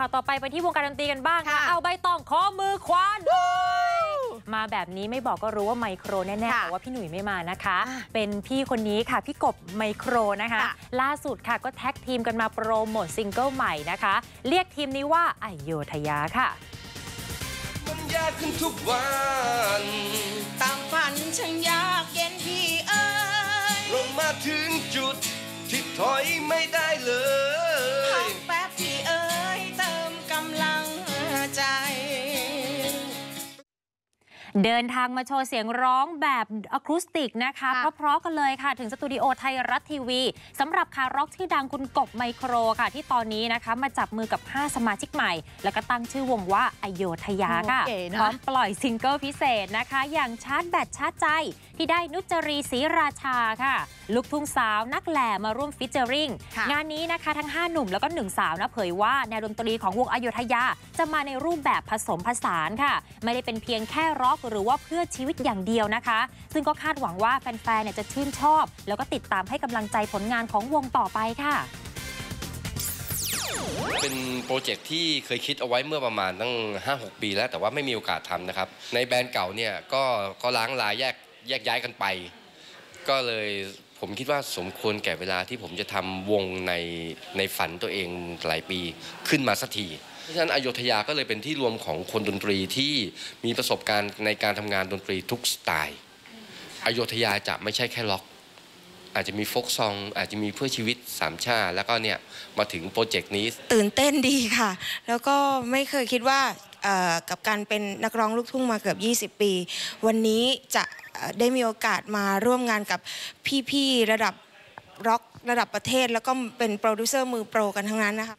ข่าวต่อไปไปที่วงการดนตรีกันบ้างค่ะค่ะ เอาใบตองขอมือขวาด้วยมาแบบนี้ไม่บอกก็รู้ว่าไมโครแน่ๆค่ะแต่ว่าพี่หนุ่ยไม่มานะคะอะเป็นพี่คนนี้ค่ะ พี่กบไมโครนะคะค่ะล่าสุดค่ะก็แท็กทีมกันมาโปรโมทซิงเกิลใหม่นะคะ เรียกทีมนี้ว่าอโยธยาค่ะมันยากขึ้นทุกวันตามฝันช่างยากเย็นพี่เอ้ยเรามาถึงจุดที่ถอยไม่ได้เลพั เดินทางมาโชว์เสียงร้องแบบอะคูสติกนะคะค่ะเพราะๆกันเลยค่ะ ถึงสตูดิโอไทยรัฐทีวีสำหรับคาร็อกที่ดังคุณกบไมโครค่ะ ที่ตอนนี้นะคะมาจับมือกับ 5 สมาชิกใหม่ แล้วก็ตั้งชื่อวงว่าอโยธยาค่ะโอเคนะพร้อมปล่อยซิงเกิลพิเศษนะคะ อย่างชาร์จแบตชาร์จใจ ที่ได้นุจจรีศรีราชาค่ะ ลูกทุ่งสาวนักแหล่มาร่วมฟิชเจอริงค่ะงานนี้นะคะทั้ง 5 หนุ่มแล้วก็1สาวนะเผยว่าแนวดนตรีของวงอโยธยาจะมาในรูปแบบผสมผสานค่ะ ไม่ได้เป็นเพียงแค่ร็อกหรือว่าเพื่อชีวิตอย่างเดียวนะคะ ซึ่งก็คาดหวังว่าแฟนๆเนี่ยจะชื่นชอบ แล้วก็ติดตามให้กำลังใจผลงานของวงต่อไปค่ะ เป็นโปรเจกต์ที่เคยคิดเอาไว้เมื่อประมาณตั้ง 5-6 ปีแล้ว แต่ว่าไม่มีโอกาสทำนะครับ ในแบรนด์เก่าเนี่ยก็ก็ล้างลายแยกแยกย้ายกันไป ก็เลยผมคิดว่าสมควรแก่เวลาที่ผมจะทำวงในในฝันตัวเองหลายปีขึ้นมาสักที ราะฉะนั้นอโยธยาก็เลยเป็นที่รวมของคนดนตรีที่มีประสบการณ์ในการทำงานดนตรีทุกสไตล์อโยธยาจะไม่ใช่แค่ล็อก อาจจะมีโฟกซอง อาจจะมีเพื่อชีวิตสามชาแล้วก็เนี่ยมาถึงโปรเจกต์นี้ ตื่นเต้นดีค่ะ แล้วก็ไม่เคยคิดว่ากับการเป็นนักร้องลูกทุ่งมาเกือบ 20 ปี วันนี้จะได้มีโอกาสมาร่วมงานกับพี่ ๆ ระดับร็อกระดับประเทศ แล้วก็เป็นโปรดิวเซอร์มือโปรกันทั้งนั้นนะคะ